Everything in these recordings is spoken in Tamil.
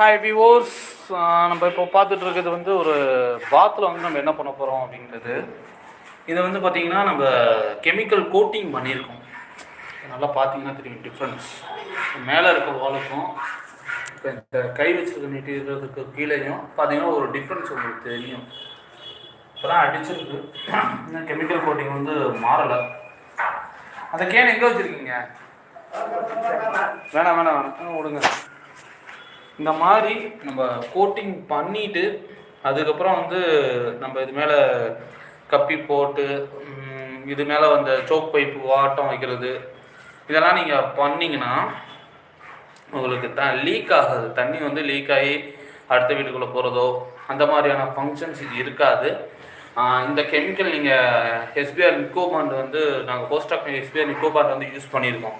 ஹாய் விவோர்ஸ் நம்ம இப்போ பார்த்துட்டு இருக்கிறது வந்து ஒரு பாத்தில் வந்து நம்ம என்ன பண்ண போகிறோம் அப்படின்றது இது வந்து பார்த்திங்கன்னா நம்ம கெமிக்கல் கோட்டிங் பண்ணியிருக்கோம். நல்லா பார்த்தீங்கன்னா தெரியும் டிஃப்ரென்ஸ் மேலே இருக்க வாலுக்கும் இப்போ இந்த கை வச்சுருக்க நீட்டிக்கிறதுக்கு கீழேயும் பார்த்தீங்கன்னா ஒரு டிஃப்ரென்ஸ் உங்களுக்கு தெரியும். இப்போலாம் அடிச்சிருக்கு. இன்னும் கெமிக்கல் கோட்டிங் வந்து மாறலை. அந்த கேன் எங்கே வச்சுருக்கீங்க? வேணாம் வேணாம் வேணாம். விடுங்க. இந்த மாதிரி நம்ம கோட்டிங் பண்ணிட்டு அதுக்கப்புறம் வந்து நம்ம இது மேலே கப்பி போட்டு இது மேலே வந்த சோக் பைப்பு வாட்டம் வைக்கிறது. இதெல்லாம் நீங்கள் பண்ணிங்கன்னா உங்களுக்கு த லீக் ஆகாது. தண்ணி வந்து லீக் ஆகி அடுத்த வீட்டுக்குள்ளே போகிறதோ அந்த மாதிரியான ஃபங்க்ஷன்ஸ் இது இருக்காது. இந்த கெமிக்கல் நீங்கள் எஸ்பிஆர் நிக்கோபாண்ட் வந்து நாங்கள் போஸ்ட் ஆஃப் எஸ்பிஆர் நிக்கோபாண்ட் வந்து யூஸ் பண்ணியிருக்கோம்.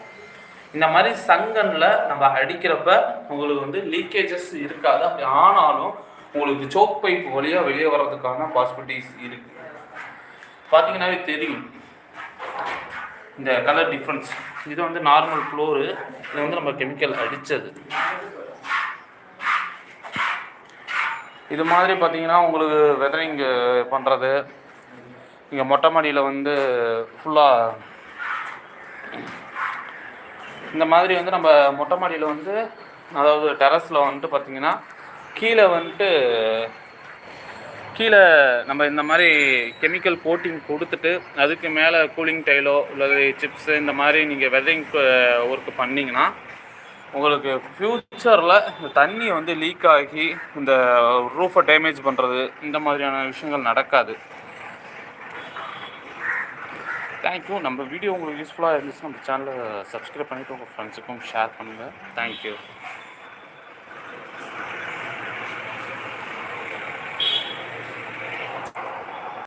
இந்த மாதிரி சங்கனில் நம்ம அடிக்கிறப்ப உங்களுக்கு வந்து லீக்கேஜஸ் இருக்காது. அப்படி ஆனாலும் உங்களுக்கு சோக் பைப் வழியாக வெளியே வர்றதுக்கான பாசிபிலிட்டிஸ் இருக்கு. பார்த்தீங்கன்னாவே தெரியும். இந்த கலர் டிஃப்ரென்ஸ் இது வந்து நார்மல் ஃப்ளோரு இது வந்து நம்ம கெமிக்கல் அடித்தது இது மாதிரி பார்த்தீங்கன்னா உங்களுக்கு வெதரிங் பண்ணுறது இங்கே மொட்டை மாடியில் வந்து ஃபுல்லாக இந்த மாதிரி வந்து நம்ம மொட்டை மாடியில் வந்து அதாவது டெரஸில் வந்துட்டு பார்த்தீங்கன்னா கீழே வந்துட்டு கீழே நம்ம இந்த மாதிரி கெமிக்கல் கோட்டிங் கொடுத்துட்டு அதுக்கு மேலே கூலிங் டைலோ அல்லது சிப்ஸு இந்த மாதிரி நீங்கள் வெதரிங் ஒர்க் பண்ணிங்கன்னா உங்களுக்கு ஃப்யூச்சரில் இந்த தண்ணி வந்து லீக் ஆகி இந்த ரூஃபை டேமேஜ் பண்ணுறது இந்த மாதிரியான விஷயங்கள் நடக்காது. தேங்க்யூ நம்ம வீடியோ உங்களுக்கு யூஸ்ஃபுல்லாக இருந்துச்சுன்னா நம்ம சேனலை சப்ஸ்கிரைப் பண்ணிவிட்டு உங்கள் ஃப்ரெண்ட்ஸுக்கும் ஷேர் பண்ணுங்கள் தேங்க்யூ